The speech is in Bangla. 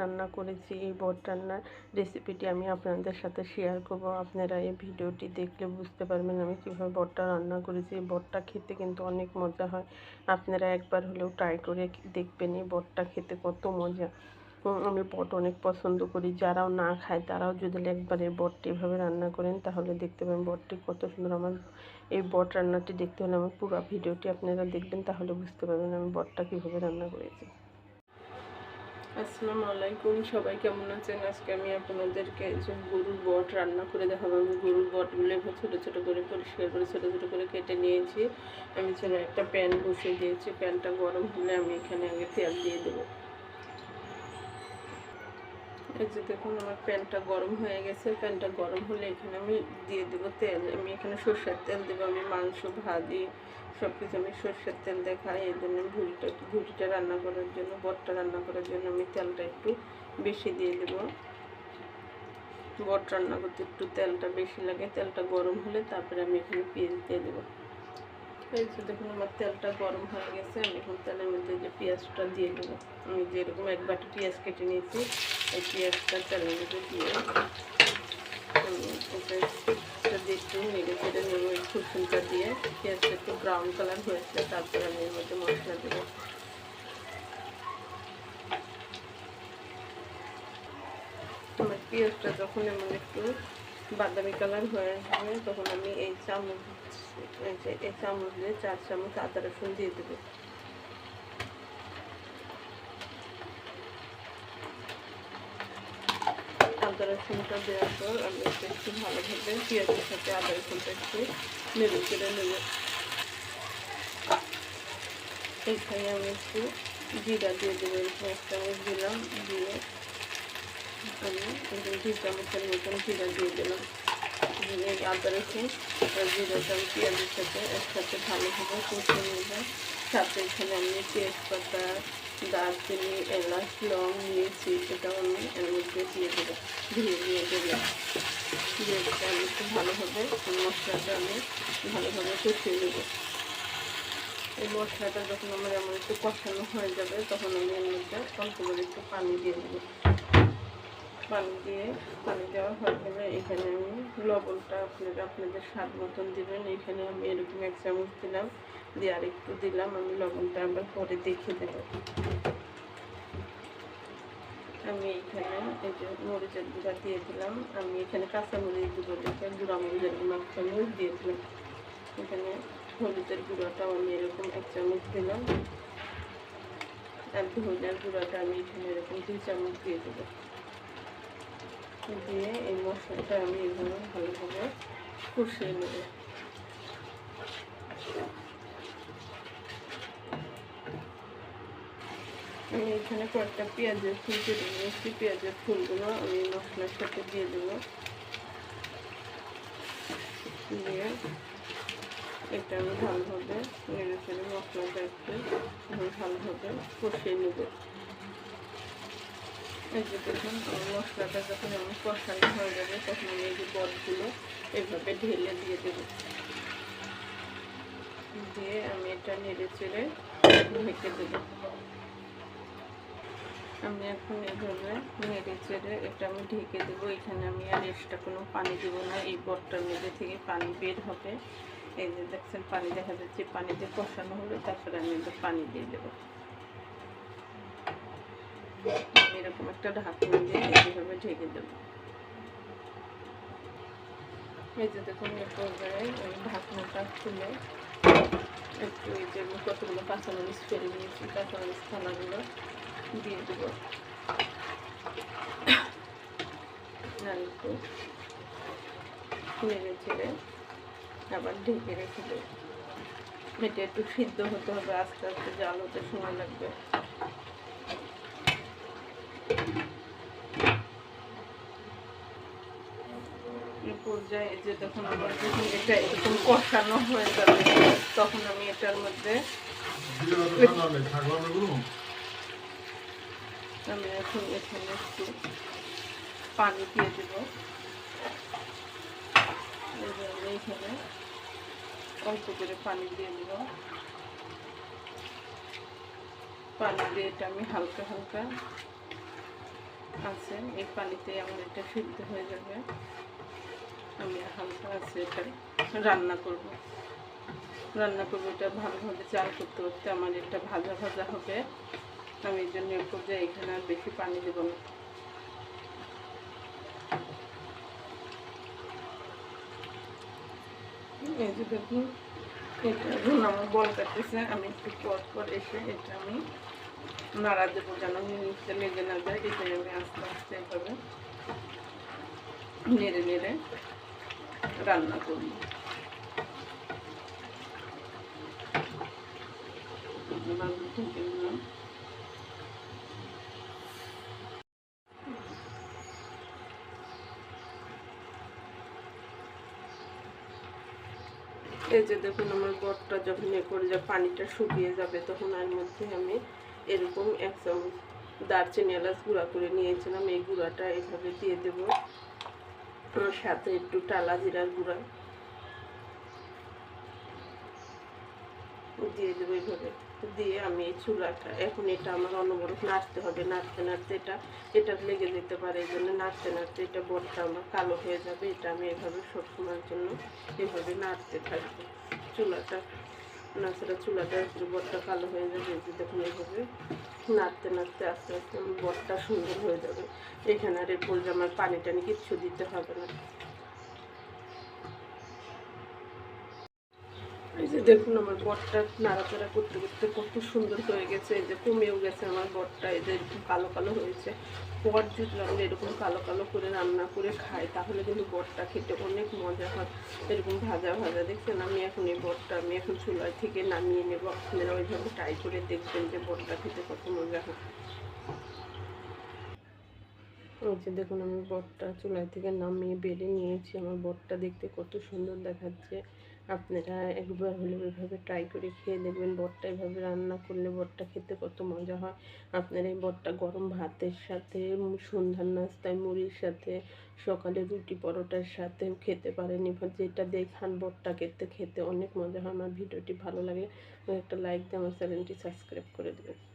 রান্না করেছি, এই বট রান্নার রেসিপিটি আমি আপনাদের সাথে শেয়ার করব। আপনারা এই ভিডিওটি দেখলে বুঝতে পারবেন আমি কীভাবে বটটা রান্না করেছি। এই বটটা খেতে কিন্তু অনেক মজা হয়। আপনারা একবার হলেও ট্রাই করে দেখবেন এই বটটা খেতে কত মজা। আমি বট অনেক পছন্দ করি। যারাও না খায়, তারাও যদি একবার এই বটটি এভাবে রান্না করেন, তাহলে দেখতে পাবেন বটটি কত সুন্দর। আমার এই বট রান্নাটি দেখতে হলে আমার পুরো ভিডিওটি আপনারা দেখবেন, তাহলে বুঝতে পারবেন আমি বটটা কীভাবে রান্না করেছি। আসসালামু আলাইকুম, সবাই কেমন আছেন? আজকে আমি আপনাদেরকে এই যে গরুর বট রান্না করে দেখাবো। আমি গরুর বটগুলো এবার ছোটো ছোটো করে পরিষ্কার করে, ছোটো ছোটো করে কেটে নিয়েছি। আমি ছেলে একটা প্যান বসিয়ে দিয়েছি। প্যানটা গরম হলে আমি এখানে আগে তেল দিয়ে দেবো। এই যে দেখুন, আমার প্যানটা গরম হয়ে গেছে। প্যানটা গরম হলে এখানে আমি দিয়ে দেবো তেল। আমি এখানে সর্ষের তেল দেবো, আমি মাংস, ভাজি সব কিছু আমি সর্ষের তেল দেখাই এই জন্য ভুড়িটা ভুড়িটা রান্না করার জন্য বটটা রান্না করার জন্য আমি তেলটা একটু বেশি দিয়ে দেবো। বট রান্না করতে একটু তেলটা বেশি লাগে। তেলটা গরম হলে তারপরে আমি এখানে পেঁয়াজ দিয়ে দেবো। এই যে দেখুন, আমার তেলটা গরম হয়ে গেছে। আমি এখন তেলের মধ্যে যে পেঁয়াজটা দিয়ে দেবো। আমি যেরকম এক বাটি পেঁয়াজ কেটে নিয়েছি। এই পেঁয়াজটা তেলের মধ্যে দিয়ে দিয়ে একটু নেড়ে চেড়ে নেব এই রসুনটা দিয়ে পেঁয়াজটা একটু ব্রাউন কালার হয়েছে তারপরে আমি এর মধ্যে মশলা দেবো আমার পেঁয়াজটা যখন এমন একটু বাদামি কালার হয়ে যাবে তখন আমি এই চামচ এই চামচ দিয়ে চার চামচ আদা রসুন দিয়ে দেবো আদা রসুনটা দেওয়ার পর আমি একটু একটু ভালোভাবে পেঁয়াজের সাথে আদা রসুনটা একটু নেড়ে চেড়ে নেব। এইখানে আমি একটু জিরা দিয়ে দেবো এরকম এক চামচ দিলাম দিয়ে আমি এরকম দু চামচের মতন জিরা দিয়ে দিলাম। দিয়ে এই আদা রসুন আর জিরাটা আমি পেঁয়াজের সাথে একসাথে ভালোভাবে কষিয়ে নেব। সাথে এখানে আমি তেজপাতা দারচিনি এলাচ, লং নিয়েছি সেটাও আমি এর মধ্যে দিয়ে দেবো। ধুয়ে দিয়ে দেবো দিয়ে আমি একটু ভালোভাবে মশলাটা আমি ভালোভাবে কষিয়ে দেবো এই মশলাটা যখন আমার এমন একটু কষানো হয়ে যাবে, তখন আমি এর মধ্যে অল্প করে একটু পানি দিয়ে দেবো। পানি দিয়ে, পানি দেওয়া হয়ে গেলে এখানে আমি লবণটা আপনারা আপনাদের স্বাদ মতন দিবেন। এখানে আমি এরকম এক চামচ দিলাম, দিয়ে আর একটু দিলাম, আমি লবণটা আবার পরে দেখে দেব। আমি এখানে এই যে মরিচের গুঁড়া দিয়ে দিলাম। আমি এখানে কাঁচা মরিচ গুঁড়ো দেখে গুঁড়া মরিচের এক চামচ দিয়ে দিলাম। এখানে হলুদের গুঁড়োটাও আমি এরকম এক চামচ দিলাম। আর ধনিয়ার গুঁড়োটা আমি এখানে এরকম দুই চামচ দিয়ে দেবো। দিয়ে এই মশলাটা আমি এভাবে ভালোভাবে কষিয়ে নেব। আমি এখানে কয়েকটা পেঁয়াজের ফুল কেটে নিয়েছি। পেঁয়াজের ফুলগুলো আমি মশলার সাথে দিয়ে দেবো। দিয়ে এটা আমি ভালোভাবে ফেলে মশলাটা একটু ভালোভাবে কষিয়ে নেব। এই যে দেখুন মশলাটা যখন আমি কষানো হয়ে যাবে, তখন আমি এই যে বটগুলো এভাবে ঢেলে দিয়ে দেবো। দিয়ে আমি এটা নেড়ে চেড়ে ঢেকে দেবো। আমি এখন এভাবে নেড়ে চেড়ে এটা আমি ঢেকে দেবো। এখানে আমি আর এক্সট্রা কোনো পানি দেবো না। এই বটটার মধ্যে থেকে পানি বের হবে। এই যে দেখছেন, পানি দেখা যাচ্ছে পানি দিয়ে কষানো হবে তারপরে আমি একটু পানি দিয়ে দেবো। এরকম একটা ঢাকনা দিয়ে এইভাবে ঢেকে দেবো। এই যে দেখুন, এ পর্যায়ে ওই ঢাকনাটা খুলে একটু এই যে কতগুলো কাঁচামরিচ ফেলে নিয়েছি কাঁচামরিচ থানাগুলো দিয়ে দেবো। একটু নেড়ে চেড়ে আবার ঢেকে রেখে দেবো। এটা একটু সিদ্ধ হতে হবে, আস্তে আস্তে জাল হতে সময় লাগবে এই পর্যায়ে যে তখন আবার যখন এটা এরকম কষানো হয়ে যাবে, তখন আমি এটার মধ্যে আমি এখন এখানে একটু পানি দিয়ে দেব। এখানে অল্প করে পানি দিয়ে দেব। পানি দিয়ে এটা আমি হালকা হালকা আছে, এই পানিতে আমার এটা সিদ্ধ হয়ে যাবে। আমি হালকা আছে এটা রান্না করব। রান্না করব, এটা ভালোভাবে চাল করতে করতে আমার এটা ভাজা ভাজা হবে। আমি এই জন্য এর পর্যায়ে এখানে আর বেশি পানি দেবো না। এই যে দেখুন, এটা এখন আমার বল কাটতেছে, আমি একটু পর পর এসে এটা আমি নাড়া দেবো যেন নিচে লেগে না যায়, এটাই আমি আস্তে আস্তে এভাবে নেড়ে নেড়ে রান্না দিলাম এই যে দেখুন, আমার বটটা যখন এ করে যায় পানিটা শুকিয়ে যাবে, তখন এর মধ্যে আমি এরকম এক চামচ দারচিনি এলাচ গুঁড়া করে নিয়েছিলাম। এই গুঁড়াটা এইভাবে দিয়ে দেবো। আর সাথে একটু টালা জিরার গুঁড়া। দিয়ে দেবো এইভাবে। দিয়ে আমি এই চুলাটা, এখন এটা আমার অনবরত নাড়তে হবে। নাড়তে নাড়তে এটা এটা লেগে যেতে পারে এই জন্য নাড়তে নাড়তে এটা বটটা আমার কালো হয়ে যাবে। এটা আমি এভাবে সবসময়ের জন্য এভাবে নাড়তে থাকব। চুলাটা নাচড়া চুলাটা একটু বটটা কালো হয়ে যাবে যে দেখুন এইভাবে নাড়তে নাড়তে আস্তে আস্তে আমার সুন্দর হয়ে যাবে। এখানে আর এরপর আমার পানি টানি কিচ্ছু দিতে হবে না। এই যে দেখুন আমার বটটা নাড়াচাড়া করতে করতে কত সুন্দর হয়ে গেছে, এই যে কমেও গেছে আমার বটটা এই যে কালো কালো হয়েছে। বট যদি আমরা এরকম কালো কালো করে রান্না করে খাই তাহলে কিন্তু বটটা খেতে অনেক মজা হয়। এরকম ভাজা ভাজা, দেখছেন? আমি এখন এই বটটা আমি এখন চুলায় থেকে নামিয়ে নেব। আপনারা ওইভাবে ট্রাই করে দেখবেন যে বটটা খেতে কত মজা হয়। যে দেখুন, আমি বটটা চুলায় থেকে নামিয়ে বেড়ে নিয়েছি। আমার বটটা দেখতে কত সুন্দর দেখাচ্ছে। আপনারা একবার হলেও এভাবে ট্রাই করে খেয়ে দেখবেন বটটা এভাবে রান্না করলে বটটা খেতে কত মজা হয়। আপনারা এই বটটা গরম ভাতের সাথে, সন্ধ্যার নাস্তায়, মুড়ির সাথে, সকালে রুটি পরোটার সাথে খেতে পারেন। এবার যেটা দেখান বটটা খেতে খেতে অনেক মজা হয়। আমার ভিডিওটি ভালো লাগে, একটা লাইক দিয়ে আমার চ্যানেলটি সাবস্ক্রাইব করে দেবেন।